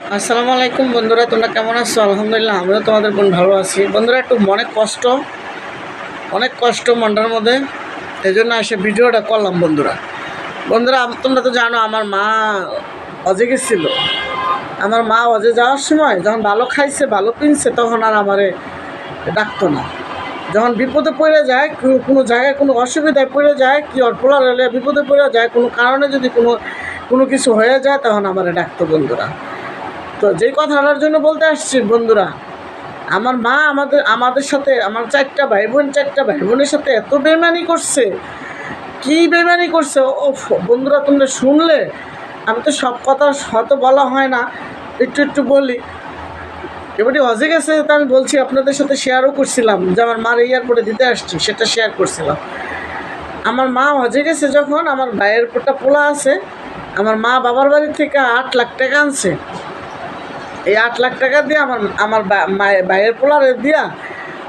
আসসালামু আলাইকুম বন্ধুরা, তোমরা কেমন আছো? আলহামদুলিল্লাহ, আমিও তোমাদের বোন ভালো আছি। বন্ধুরা, একটু মনে কষ্ট, অনেক কষ্ট মনটার মধ্যে এই জন্য এসে ভিডিওটা করলাম বন্ধুরা। বন্ধুরা তোমরা তো জানো, আমার মা অজে গেছিল। আমার মা অজে যাওয়ার সময় যখন ভালো খাইছে, ভালো কিনছে, তখন আর আমারে ডাকতো না। যখন বিপদে পড়ে যায়, কোনো জায়গায় কোনো অসুবিধায় পড়ে যায়, কি অল্পলার হলে বিপদে পড়ে যায়, কোনো কারণে যদি কোনো কোনো কিছু হয়ে যায়, তখন আমারে ডাকতো বন্ধুরা। তো যেই কথাটার জন্য বলতে আসছি, বন্ধুরা, আমার মা আমাদের আমাদের সাথে, আমার চারটা ভাই বোন চারটা ভাই বোনের সাথে এত বেমানি করছে, কি বেমানি করছে? ও বন্ধুরা, তোমরা শুনলে? আমি তো সব কথা হয়তো বলা হয় না, একটু একটু বলি। এবারে হজে গেছে তো আমি বলছি, আপনাদের সাথে শেয়ারও করছিলাম, যে আমার মার এয়ারপোর্টে দিতে আসছি, সেটা শেয়ার করছিলাম। আমার মা হজে গেছে যখন, আমার ভাইয়ের একটা পোলা আছে, আমার মা বাবার বাড়ি থেকে আট লাখ টাকা আনছে। এই আট লাখ টাকা দিয়ে আমার আমার মায়ের, ভাইয়ের পোলারে দিয়া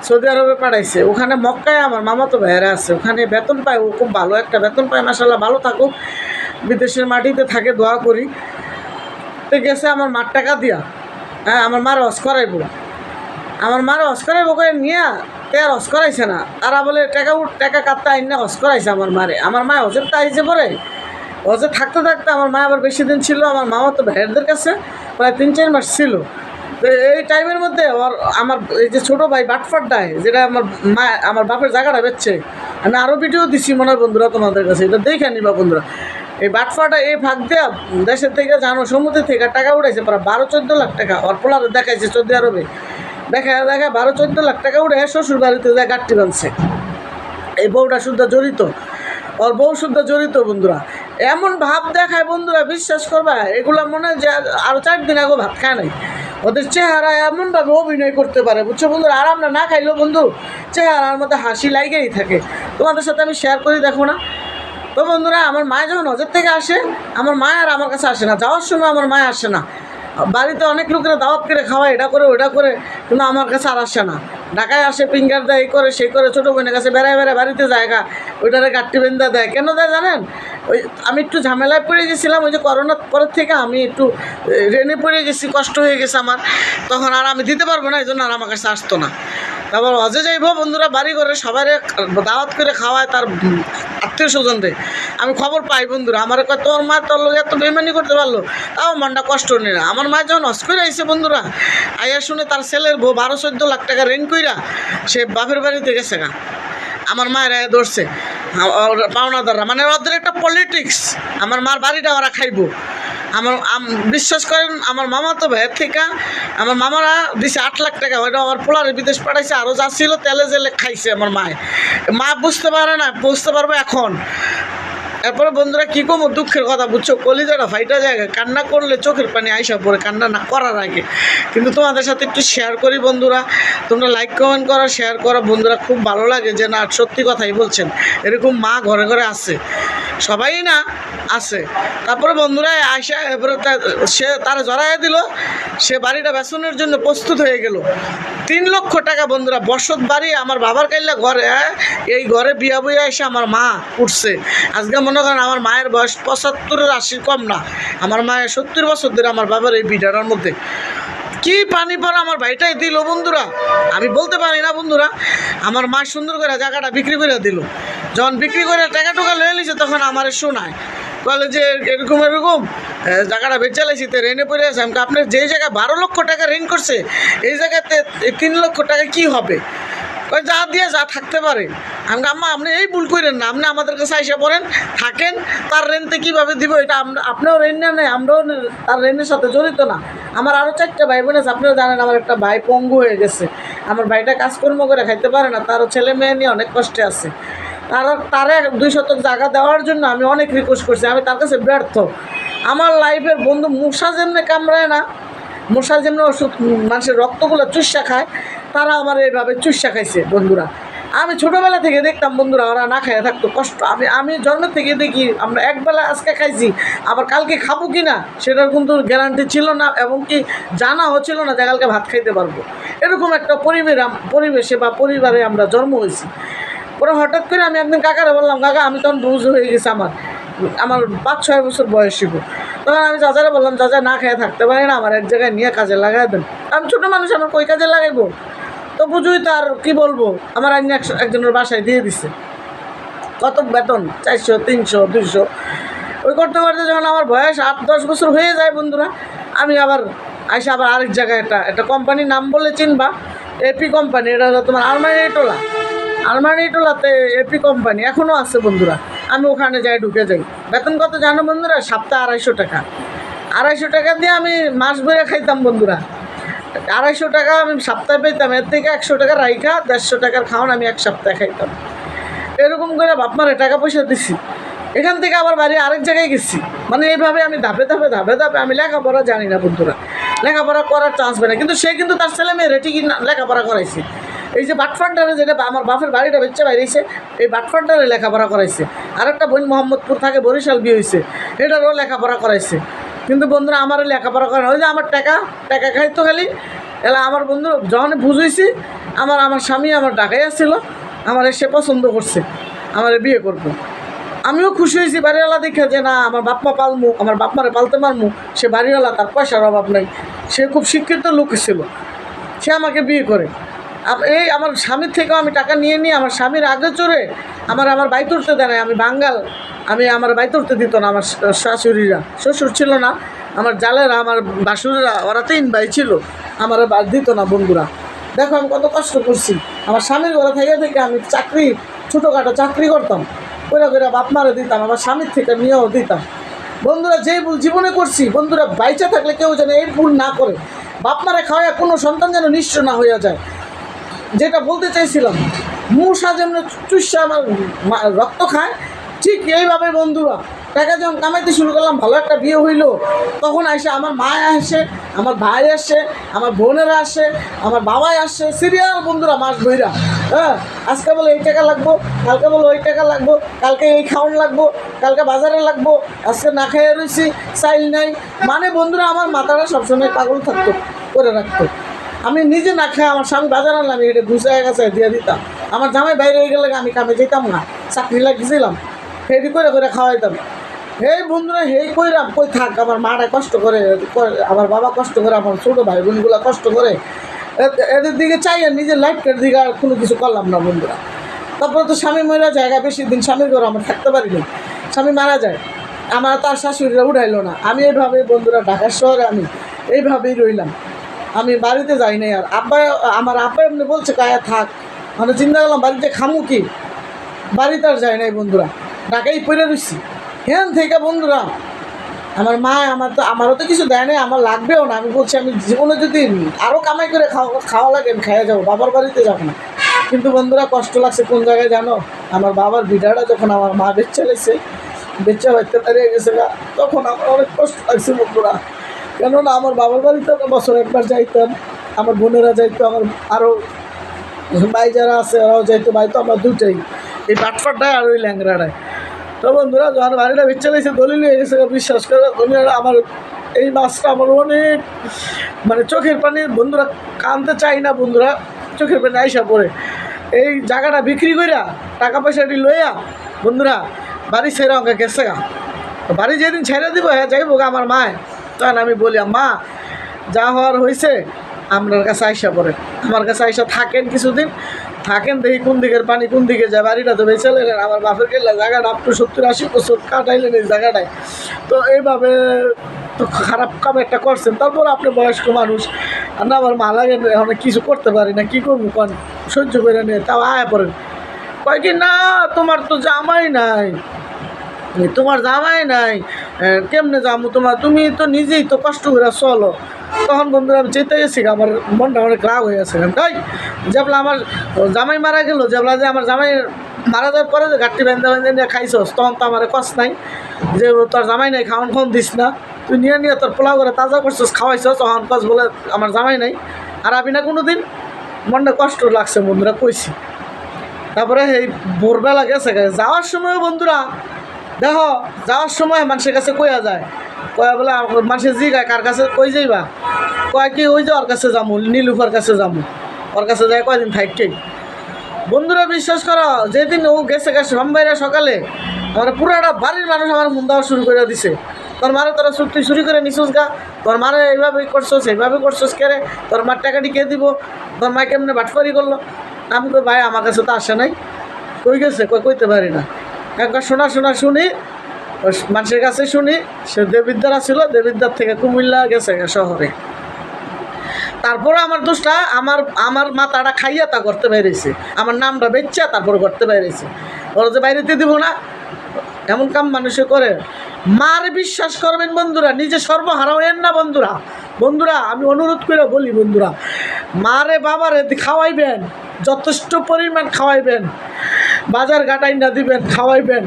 সৌদি আরবে পাঠাইছে। ওখানে মক্কায় আমার মামা তো ভাইয়েরা আছে। ওখানে বেতন পায়, ও খুব ভালো একটা বেতন পায় মাসাল্লাহ ভালো থাকুক। বিদেশের মাটিতে থাকে, দোয়া করি। তো গেছে আমার মার টাকা দিয়া। হ্যাঁ আমার মার হস করাইবো। আমার মার হস করাইবো করে নিয়ে তে আর হস করাইছে না। তারা বলে, টাকা টাকা কাটতে আইন না হস করাইছে আমার মারে। আমার মা হজের তা আইছে পরে হজে থাকতে থাকতে আমার মা আবার বেশি দিন ছিল, আমার মামা তো ভাইয়েরদের কাছে প্রায় তিন, চার মাস ছিল। তো এই টাইমের মধ্যে ওর আমার এই যে ছোটো ভাই বাটফাটটায় যেটা আমার মা, আমার বাপের জায়গাটা বেচছে, আমি আরও ভিডিও দিছি মনে হয় বন্ধুরা তোমাদের কাছে, এটা দেখে নিবা বন্ধুরা। এই বাটফাটা এই ভাগ দেওয়া দেশের থেকে জানো সমুদ্র থেকে টাকা উঠাইছে প্রায় বারো, চোদ্দ লাখ টাকা, ওর পোলারে দেখাইছে সৌদি আরবে। দেখা দেখা বারো, চোদ্দ লাখ টাকা উঠে শ্বশুর বাড়িতে যায় গাঠটি বানছে এই বউটা শুদ্ধ জড়িত। ওর বউ শুদ্ধ জড়িত বন্ধুরা। এমন ভাব দেখায় বন্ধুরা, বিশ্বাস করবা? এগুলো মনে হয় যে আরও চার দিন আগে ভাত খায় নাই। ওদের চেহারা এমনভাবে অভিনয় করতে পারে, বুঝছ বন্ধুরা? আর আমরা না খাইলেও বন্ধু, চেহারার মধ্যে হাসি লাগেই থাকে। তোমাদের সাথে আমি শেয়ার করি, দেখো না? তো বন্ধুরা, আমার মা যখন হজের থেকে আসে, আমার মা আর আমার কাছে আসে না। যাওয়ার সময় আমার মায় আসে না। বাড়িতে অনেক লোকেরা দাওয়াত করে খাওয়ায়, এটা করে, ওটা করে, কিন্তু আমার কাছে আর আসে না। ঢাকায় আসে ফিঙ্গার দেয় করে, সেই করে, ছোটো বোনের কাছে বেড়ায় বেড়ায় বাড়িতে জায়গা ওইটারে গাট্টি বেন্দা দেয়। কেন দেয় জানেন? ওই আমি একটু ঝামেলায় পড়ে গেছিলাম, ওই যে করোনার পরের থেকে আমি একটু রেনে পড়ে গেছি, কষ্ট হয়ে গেছে আমার। তখন আর আমি দিতে পারব না এই জন্য আর আমার কাছে আসতো না। তারপর হজে যাইব, বন্ধুরা বাড়ি করে সবাই দাওয়াত করে খাওয়ায় তার আত্মীয় স্বজনদের আমি খবর পাই বন্ধুরা, আমার তোর মা তোর লোক এত বেমানি করতে পারল, তাও মনটা কষ্ট নেই না। আমার মা যখন হস করে আইসে বন্ধুরা, আইয়া শুনে তার ছেলের বউ বারো চোদ্দ লাখ টাকা রেন কইরা সে বাপের বাড়িতে গেছে গা। আমার মায়ের আয়া ধরছে ওর পাওনাদাররা মানে ওদের একটা পলিটিক্স আমার মার বাড়িটা ওরা খাইবো। আমার বিশ্বাস করেন, আমার মামা তো ভাইয়ের থেকে, আমার মামারা দিছে আট লাখ টাকা, ওইটা আমার পোলারে বিদেশ পাঠাইছে আরও যা ছিল তেলে জেলে খাইছে আমার মায়। মা বুঝতে পারে না, বুঝতে পারবে এখন। এরপরে বন্ধুরা কী কমো? দুঃখের কথা বুঝছ? কলিজাটা ফাইটা যায় কান্না করলে চোখের পানি আইসা পরে কান্না না করার আগে। কিন্তু তোমাদের সাথে একটু শেয়ার করি বন্ধুরা। তোমরা লাইক কমেন্ট করা শেয়ার করা। বন্ধুরা খুব ভালো লাগে যে না, সত্যি কথাই বলছেন। এরকম মা ঘরে ঘরে আছে। সবাই না আছে। তারপরে বন্ধুরা আইসা, এরপরে তা- সে তারা জড়াইয়া দিল, সে বাড়িটা বেসনের জন্য প্রস্তুত হয়ে গেল। তিন লক্ষ টাকা বন্ধুরা, বসত বাড়ি আমার বাবার কাইলা ঘরে, এই ঘরে বিয়া বইয়া এসে আমার মা উঠছে। আজকে মনে করেন আমার মায়ের বয়স পঁচাত্তরের আশির কম না। আমার মায়ের সত্তর বছর ধরে আমার বাবার এই বিটাটার মধ্যে। কি পানি পর আমার ভাইটাই দিল বন্ধুরা? আমি বলতে পারি না বন্ধুরা। আমার মা সুন্দর করে জায়গাটা বিক্রি করে দিল। যখন বিক্রি করে টাকা টুকা লয়ে নিছে, তখন আমার শোনায়। বলে যে, এরকম এরকম জায়গাটা বেচে লাইছি তো রেনে পড়ে আছে। আমি আপনার যেই জায়গায় বারো লক্ষ টাকা ঋণ করছে, এই জায়গাতে তিন লক্ষ টাকা কি হবে? ওই যা দিয়ে যা থাকতে পারে। আমি আম্মা, আপনি এই ভুল করেন না। আপনি আমাদের কাছে আইসা পড়েন থাকেন, তার রেন্টে কীভাবে দিব এটা আমরা আপনিও রেন নেন নাই, আমরাও তার রেন্টের সাথে জড়িত না। আমার আরও চারটা ভাই বোন আছে আপনারা জানেন আমার একটা ভাই পঙ্গু হয়ে গেছে। আমার ভাইটা কাজকর্ম করে খাইতে পারে না, তারও ছেলে মেয়ে নিয়ে অনেক কষ্টে আছে। তার তারে দুই শতক জায়গা দেওয়ার জন্য আমি অনেক রিকোয়েস্ট করছি, আমি তার কাছে ব্যর্থ। আমার লাইফের বন্ধু মশা যেমনি কামড়ায় না মশা যেমনি ওষুধ, মানুষের রক্তগুলো চুষা খায়, তারা আমার এইভাবে চুষা খাইছে, বন্ধুরা। আমি ছোটোবেলা থেকে দেখতাম, বন্ধুরা, ওরা না খাইয়া থাকতো, কষ্ট। আমি আমি জন্ম থেকে দেখি, আমরা একবেলা আজকে খাইছি, আবার কালকে খাব কি না সেটার কিন্তু গ্যারান্টি ছিল না, এবং কি জানা হচ্ছিল না যে কালকে ভাত খাইতে পারব। এরকম একটা পরিবেশ পরিবেশে বা পরিবারে আমরা জন্ম হয়েছি। পরে হঠাৎ করে আমি একদিন কাকারে বললাম, কাকা, আমি তখন বুঝ হয়ে গেছি আমার আমার পাঁচ, ছয় বছর বয়স তখন আমি চাচারা বললাম, চাচা, না খেয়ে থাকতে পারি না, আমার এক জায়গায় নিয়ে কাজে লাগাই দেন। আমি ছোটো মানুষ, আমার কই কাজে লাগাইবো? তো বুঝুই তো আর কী বলব, আমার আইনি একজনের বাসায় দিয়ে দিছে। কত বেতন? চারশো, তিনশো, দুইশো। ওই করতে করতে যখন আমার বয়স আট, দশ বছর হয়ে যায় বন্ধুরা, আমি আবার আইসা আবার আরেক জায়গায় একটা একটা কোম্পানির নাম বলে চিনবা, এপি কোম্পানি, এটা হলো তোমার আলমারি টোলা। আলমারি টোলাতে এপি কোম্পানি এখনও আছে বন্ধুরা। আমি ওখানে যাই, ঢুকে যাই। বেতন কত জানো বন্ধুরা? সপ্তাহে আড়াইশো টাকা। আড়াইশো টাকা দিয়ে আমি মাস ভরে খাইতাম বন্ধুরা। আড়াইশো টাকা আমি সপ্তাহে পেতাম, এর থেকে একশো টাকা রাইখা, দেড়শো টাকার খাওয়ান আমি এক সপ্তাহে খাইতাম। এরকম করে বাপ মারে টাকা পয়সা দিছি। এখান থেকে আবার বাড়ি আরেক জায়গায় গেছি। মানে এইভাবে আমি ধাপে ধাপে ধাপে ধাপে আমি লেখাপড়া জানি না বন্ধুরা। লেখাপড়া করার চান্স পাই না। কিন্তু সে কিন্তু তার ছেলে মেয়ে রেটিকি লেখাপড়া করাইছে। এই যে বাটফান্ডারে যেটা আমার বাপের বাড়িটা বেচে বাইরেছে এই বাটফান্ডারে লেখাপড়া করাইছে। আর একটা বোন মোহাম্মদপুর থাকে, বরিশাল বিয়ে হয়েছে এটারও লেখাপড়া করাইছে। কিন্তু বন্ধুরা, আমারও লেখাপড়া করে। ওই যে আমার টাকা টাকা খাইতো খালি। এলা আমার বন্ধু যখন বুঝেছি আমার আমার স্বামী আমার ঢাকায় আসছিল, আমার সে পছন্দ করছে, আমার বিয়ে করব। আমিও খুশি হয়েছি বাড়িওয়ালা দেখে যে, না, আমার বাপমা পালমু, আমার বাপ মারে পালতে পারমু সে বাড়িওয়ালা, তার পয়সার অভাব নাই। সে খুব শিক্ষিত লোক ছিল। সে আমাকে বিয়ে করে। এই আমার স্বামীর থেকেও আমি টাকা নিয়ে নিয়ে আমার স্বামীর আগে চড়ে আমার আমার বাই তুলতে দেয় নাই। আমি বাঙ্গাল আমি আমার বাই তুলতে দিত না আমার শাশুড়িরা। শ্বশুর ছিল না। আমার জালেরা, আমার বাসুরেরা, ওরা তিন ভাই ছিল। আমার দিত না বন্ধুরা। দেখো আমি কত কষ্ট করছি। আমার স্বামীর ঘরে থেকে থেকে আমি চাকরি, ছোটোখাটো চাকরি করতাম। করে করে বাপ মারে দিতাম, আমার স্বামীর থেকে নিয়েও দিতাম। বন্ধুরা, যেই ভুল জীবনে করছি, বন্ধুরা, বাইচা থাকলে কেউ যেন এই ভুল না করে। বাপ মারে খাওয়া কোনো সন্তান যেন নিঃস্ব না হইয়া যায়। যেটা বলতে চাইছিলাম মূষা যেমন চুষা আমার রক্ত খায়, ঠিক এইভাবে বন্ধুরা টাকা যখন কামাইতে শুরু করলাম, ভালো একটা বিয়ে হইল, তখন আসে আমার মা আসে, আমার ভাই আসে, আমার বোনেরা আসে, আমার বাবাই আসে সিরিয়াল বন্ধুরা মাস বইরা হ্যাঁ আজকে বলে এই টাকা লাগবো, কালকে বলে ওই টাকা লাগবো, কালকে এই খাওয়ান লাগবো, কালকে বাজারে লাগবো, আজকে না খাইয়ে রয়েছি চাইল নাই মানে বন্ধুরা আমার মাথাটা সবসময় পাগল থাকতো, করে রাখতো। আমি নিজে না খাই আমার স্বামী বাজার আনলাম এটা গুছায় গেছে দিয়ে দিতাম। আমার জামাই বাইরে হয়ে গেলে আমি কামে যেতাম না, চাকরি লাগিয়েছিলাম হেডি করে করে খাওয়াইতাম। হেই বন্ধুরা, হেই কইরাম, কই থাক, আমার মাটা কষ্ট করে আমার বাবা কষ্ট করে, আমার ছোটো ভাই বোনগুলো কষ্ট করে। এদের দিকে চাই আর নিজের লাইফটার দিকে আর কোনো কিছু করলাম না বন্ধুরা। তারপরে তো স্বামী মারা জায়গা বেশি দিন স্বামীর ঘরে আমার থাকতে পারিনি স্বামী মারা যায়, আমার তার শাশুড়িরা উঠাইলো না। আমি এইভাবে বন্ধুরা ঢাকার শহরে আমি এইভাবেই রইলাম। আমি বাড়িতে যাই নাই আর। আব্বা আমার আব্বা এমনি বলছে, কায়া থাক। মানে চিন্তা করলাম, বাড়িতে খামু কি? বাড়িতে আর যাই নাই বন্ধুরা। ঢাকাই পড়ে রয়েছি হ্যাঁ থেকে বন্ধুরা, আমার মা, আমার তো, আমারও তো কিছু দেয় নাই, আমার লাগবেও না। আমি বলছি, আমি জীবনে যদি আরও কামাই করে খাওয়া খাওয়া লাগে, আমি খাইয়ে যাব, বাবার বাড়িতে যাব না। কিন্তু বন্ধুরা, কষ্ট লাগছে কোন জায়গায় জানো? আমার বাবার ভিডাটা যখন আমার মা বেচ্চা লেগেছে বেচ্চা হইতে পারিয়ে গেছে তখন আমার অনেক কষ্ট লাগছে বন্ধুরা। কেননা আমার বাবার বাড়িতে বছর একবার যাইতাম, আমার বোনেরা যাইতো, আমার আরও ভাই যারা আছে ওরাও যাইতো, ভাই তো আমরা দুটাই এই বাটফাটটায় আর ওই ল্যাংরাটায় তো বন্ধুরা, যখন বাড়িটা বেচে লেগেছে দলিল হয়ে গেছে বিশ্বাস করে দুনিয়ার আমার এই মাছটা আমার অনেক মানে চোখের পানি, বন্ধুরা কানতে চাই না, বন্ধুরা, চোখের পানি আইসা পড়ে। এই জায়গাটা বিক্রি করিয়া টাকা পয়সাটি লইয়া, বন্ধুরা, বাড়ি ছেড়ে আমাকে গেছে গা। বাড়ি যেদিন ছেড়ে দিব হ্যাঁ যাইব আমার মায়। তখন আমি বলি মা যা হওয়ার হয়েছে আপনার কাছে আইসা পড়ে আমার কাছে আইসা থাকেন কিছুদিন, থাকেন দেখি কোন দিকের পানি, কোন দিকে যায়, বাড়িটা তো বেঁচে এলেন, আমার বাপের গেলে জায়গাটা আপ টু সত্তর আশি বছর কাটাইলেন এই জায়গাটায়। তো এইভাবে তো খারাপ কাম একটা করছেন। তারপর আপনি বয়স্ক মানুষ আর না আমার মা লাগে এখন কিছু করতে পারি না, কী করব কন? সহ্য করে নিয়ে তাও আয়া পড়েন। কয় কি, না, তোমার তো জামাই নাই, তোমার জামাই নাই। কেমনে যাব তোমার? তুমি তো নিজেই তো কষ্ট করে চলো। তখন বন্ধুরা আমি যেতে গেছি, আমার মনটা অনেক রাগ হয়ে গেছে। তাই যেবলা আমার জামাই মারা গেল যেবলা যে আমার জামাই মারা যাওয়ার পরে যে ঘাটটি বেঁধে বেঁধে নিয়ে খাইছস, তখন তো আমার কষ্ট নাই। যে তোর জামাই নাই, খাওয়ান খাওয়ান দিস না। তুই নিয়ে নিয়ে তোর পোলাও করে তাজা করছিস, খাওয়াইছস, তখন কস বলে আমার জামাই নাই। আর আমি না কোনো দিন মনটা কষ্ট লাগছে বন্ধুরা, কইছি। তারপরে এই ভোরবেলা গেছে। যাওয়ার সময় বন্ধুরা দেখো, যাওয়ার সময় মানুষের কাছে কইয়া যায়। কয়া বলে মানুষের জিগায় কার কাছে কই যাইবা? কয় কি, ওই যে ওর কাছে যাব নীলুফার কাছে যাব ওর কাছে যায় কয়দিন থাকতেই বন্ধুরা, বিশ্বাস করো, যেদিন ও গেছে গেছে সোমবাইরা সকালে, আমার পুরাটা বাড়ির মানুষ আমার ফোন দেওয়া শুরু করে দিছে। তোর মারে তোরা তুই চুরি করে নিছিস গা। তোর মারে এইভাবে করছোস এইভাবে করছোস, কে রে? তোর মার টাকাটি কে দিব? তোর মা কেমনে বাটফারি করল? আমি কই, ভাই, আমার কাছে তো আসে নাই। কই গেছে? কই, কইতে পারি না। একবার শোনা শোনা শুনি, মানুষের কাছে শুনি, সে দেবিদ্যার ছিল দেবিদ্যার থেকে কুমিল্লা গেছে শহরে। তারপরে আমার দোষটা, আমার আমার মাথাটা খাইয়া তা করতে বাইরেছে আমার নামটা বেচ্চা তারপরে করতে বাইরেছে ওরা যে, বাইরেতে দিব না। এমন কাম মানুষে করে। মার বিশ্বাস করবেন বন্ধুরা, নিজে সর্বহারা হয়েন না বন্ধুরা। বন্ধুরা, আমি অনুরোধ করে বলি বন্ধুরা, মারে বাবারে খাওয়াইবেন, যথেষ্ট পরিমাণ খাওয়াইবেন। বাজার ঘাটাই না দিবেন, খাওয়াইবেন,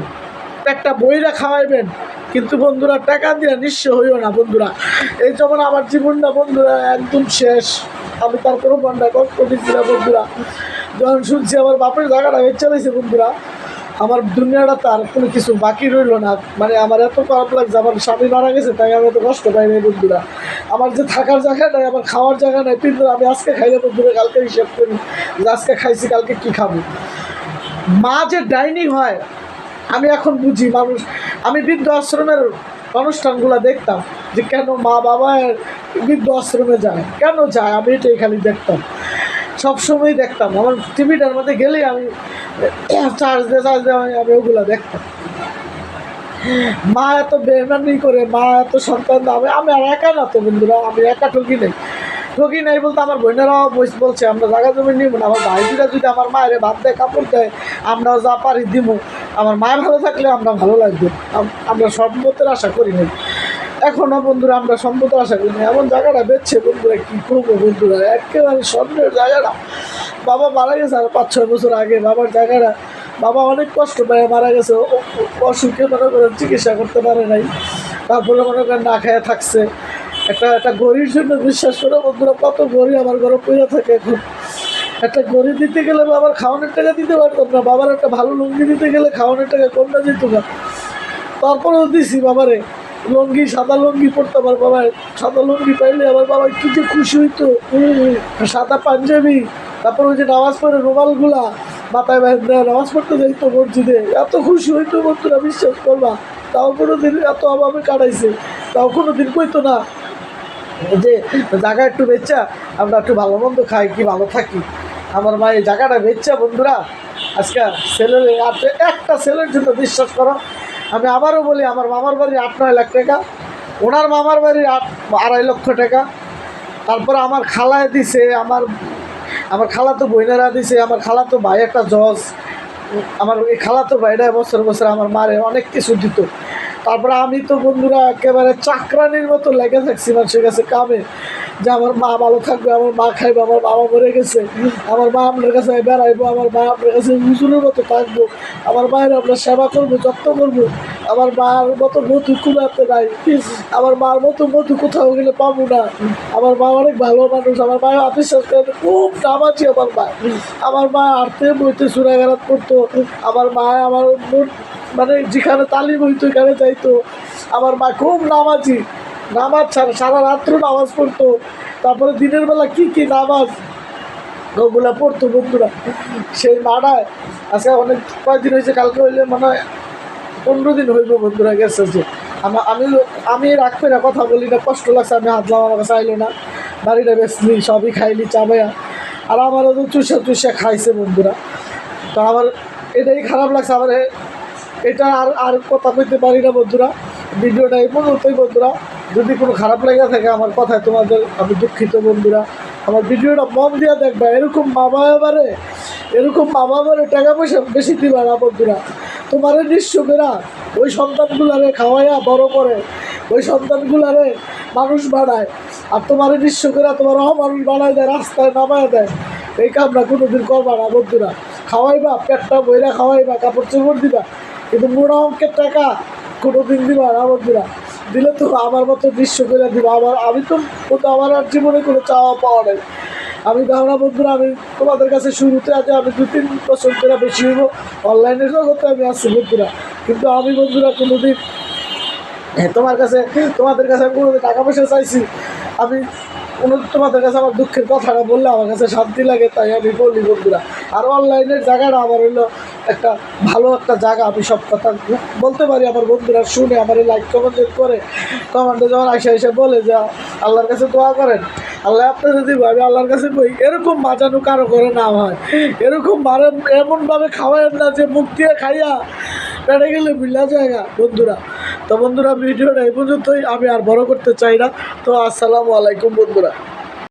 একটা বইরা খাওয়াইবেন, কিন্তু বন্ধুরা টাকা দিয়ে নিঃস্ব হইও না বন্ধুরা। এই যেমন আমার জীবনটা বন্ধুরা একদম শেষ। আমি তারপরেও মনটা কষ্ট দিচ্ছিলাম বন্ধুরা। যখন শুনছি আমার বাপের জায়গাটা হয়ে চলেছে বন্ধুরা, আমার দুনিয়াটা তার কোনো কিছু বাকি রইল না। মানে আমার এত খারাপ লাগছে, আমার স্বামী মারা গেছে, তাই আমি এত কষ্ট পাই নাই বন্ধুরা। আমার যে থাকার জায়গা নাই, আমার খাওয়ার জায়গা নাই, কিন্তু আমি আজকে খাইলে বন্ধুরা কালকে হিসেব করি। যে আজকে খাইছি, কালকে কী খাব? মা যে ডাইনিং হয়, আমি এখন বুঝি মানুষ, আমি বৃদ্ধ আশ্রমের অনুষ্ঠানগুলো দেখতাম যে কেন মা বাবা বৃদ্ধ আশ্রমে যায়, কেন যায়? আমি এটাই খালি দেখতাম। সবসময় দেখতাম। আমার টিভিটার মধ্যে গেলেই আমি, চার্জ দিয়ে, চার্জ আমি- আমি ওগুলো দেখতাম। মা এত বেমানি করে, মা এত সন্তান, আমি আমি আর একা না তো বন্ধুরা, আমি একা ঠকি নেই। ঠকি নাই বলতে আমার বোনেরাও বলছে, আমরা জায়গা জমি নিব না, আমার ভাইজিরা যদি আমার মায়ের ভাত দেয়, কাপড় দেয়, আমরাও যা পারি দিব আমার মায়ের ভালো থাকলে আমরা ভালো লাগবে। আম- আমরা সম্মতের আশা করি না এখনও বন্ধুরা, আমরা সম্মতের আশা করি না এমন জায়গাটা বেচছে বন্ধুরা, কী করব বন্ধুরা? একেবারে স্বর্ণের জায়গাটা। বাবা মারা গেছে আর পাঁচ ছয় বছর আগে। বাবার জায়গাটা বাবা অনেক কষ্ট পায়, মারা গেছে। অসুখে মনে করেন চিকিৎসা করতে পারে নাই। তারপরে মনে করেন না খেয়ে থাকছে। একটা একটা গরির জন্য বিশ্বাস করে, বন্ধুরা, কত গরি আমার ঘরে পড়ে থাকে এখন। একটা গরি দিতে গেলে বাবার খাওয়ানোর টাকা দিতে পারতাম না। বাবার একটা ভালো লুঙ্গি দিতে গেলে খাওয়ানোর টাকা কমটা যেত না তারপরেও দিছি বাবারে। লুঙ্গি, সাদা লুঙ্গি পড়তো আমার বাবা সাদা লুঙ্গি পাইলে আমার বাবা কি যে খুশি হইতো। সাদা পাঞ্জাবি, তারপর ওই যে নামাজ পড়ে রুমালগুলা, মাথায় বাইরে নামাজ পড়তে যাইতো মসজিদে। এত খুশি হইতো বন্ধুরা, বিশ্বাস করবা। তাও কোনো দিন এত অভাবে কাটাইছে। তাও কোনো দিন কইতো না যে জায়গা একটু বেচা, আমরা একটু ভালো মন্দ খাই কি ভালো থাকি। আমার মা এই জায়গাটা বেচা, বন্ধুরা। আজকে আর একটা ছেলের জন্য বিশ্বাস করো। আমি আবারও বলি, আমার মামার বাড়ি আট, নয় লাখ টাকা। ওনার মামার বাড়ি আট, আড়াই লক্ষ টাকা। তারপর আমার খালায় দিছে, আমার আমার খালাতো বইনেরা দিছে, আমার খালাতো ভাই একটা জজ। আমার এই খালাতো ভাইরা বছর বছর আমার মারে অনেক কিছু দিত। তারপরে আমি তো বন্ধুরা একেবারে চাকরানির মতো লেগে থাকছি মানুষের কাছে কামে যে আমার মা ভালো থাকবে, আমার মা খাইবে, আমার বাবা মরে গেছে, আমার মা আপনার কাছে বেড়াইবো, আমার মা আপনার কাছে হুজুরের মতো থাকব, আমার মায়ের আমরা সেবা করব, যত্ন করব, আমার মার মতো মধু কুড়াতে নাই, আমার মার মতো মধু কোথাও গেলে পাবো না, আমার মা অনেক ভালো মানুষ, আমার মা করে খুব নামাজি আমার মা আমার মা আর্থে বইতে সুরাগারাত করতো, আমার মা আমার মন- যেখানে তালিম হইতো, এখানে যাইতো। আমার মা খুব নামাজি। নামাজ ছাড়া, সারা রাত্র নামাজ পড়তো। তারপরে দিনের বেলা কি কি নামাজ ওগুলা পড়তো বন্ধুরা। সেই মাটায় আজকে অনেক কয়েকদিন হয়েছে, কালকে হইলে মনে হয় পনেরো দিন হইব বন্ধুরা গেছে যে। আমার আমি আমি রাখবে না কথা বলি না, কষ্ট লাগছে, আমি হাত আমার কাছে আইলো না। বাড়িটা বেসলি সবই খাইলি চাবাইয়া আর আমারও তো চুষে চুষে খাইছে বন্ধুরা। তো আমার এটাই খারাপ লাগছে, আমার এটা আর আর কথা কইতে পারি না বন্ধুরা। ভিডিওটা এই পর্যন্তই বন্ধুরা। যদি কোনো খারাপ লেগে থাকে আমার কথায়, তোমাদের আমি দুঃখিত বন্ধুরা। আমার ভিডিওটা মন দিয়ে দেখবা, এরকম মা বাবারে, এরকম মা বাবারে টাকা পয়সা বেশি দিবা না বন্ধুরা। তোমার নিঃস্বকেরা ওই সন্তানগুলারে খাওয়াইয়া বড় করে, ওই সন্তানগুলারে মানুষ বানায়। আর তোমার নিঃস্বকেরা তোমার অমানুষ বানায় দেয়, রাস্তায় নামায় দেয়। এই কামটা কোনোদিন করবা না বন্ধুরা। খাওয়াইবা, পেটটা বইরা খাওয়াইবা, কাপড় চোপড় দিবা। কিন্তু মোটা অঙ্কের টাকা কোনো দিন দিবা না বন্ধুরা দিলে তো আমার মতো দৃশ্য করে দিবা। আমার আমি তো আমার আর জীবনে কোনো চাওয়া পাওয়া নেই। আমি ধারণা বন্ধুরা আমি তোমাদের কাছে শুরুতে আছে আমি দু তিন বছর করে বেশি হইব। অনলাইনের জগতে আমি আসছি বন্ধুরা। কিন্তু আমি বন্ধুরা কোনো দিন হ্যাঁ, তোমার কাছে তোমাদের কাছে আমি কোনোদিন টাকা পয়সা চাইছি। আমি কোনো তোমাদের কাছে আমার দুঃখের কথাটা বললে আমার কাছে শান্তি লাগে, তাই আমি বলি, বন্ধুরা। আর অনলাইনের জায়গাটা আমার হইল একটা ভালো একটা জায়গা, আমি সব কথা বলতে পারি আমার বন্ধুরা, শুনে আমার এই লাইক কমেন্ট করে কমেন্টে যখন আসে এসে বলে যে, আল্লাহর কাছে দোয়া করেন। আল্লাহ আপনার যদি আমি আল্লাহর কাছে বই এরকম বাঁচানো কারও করে না হয়। এরকম এমনভাবে খাওয়ায় না যে মুখ দিয়ে খাইয়া পেটে গেলে মিলা জায়গা বন্ধুরা। তো বন্ধুরা, ভিডিওটা এই পর্যন্তই। আমি আর বড় করতে চাই না। তো আসসালামু আলাইকুম বন্ধুরা।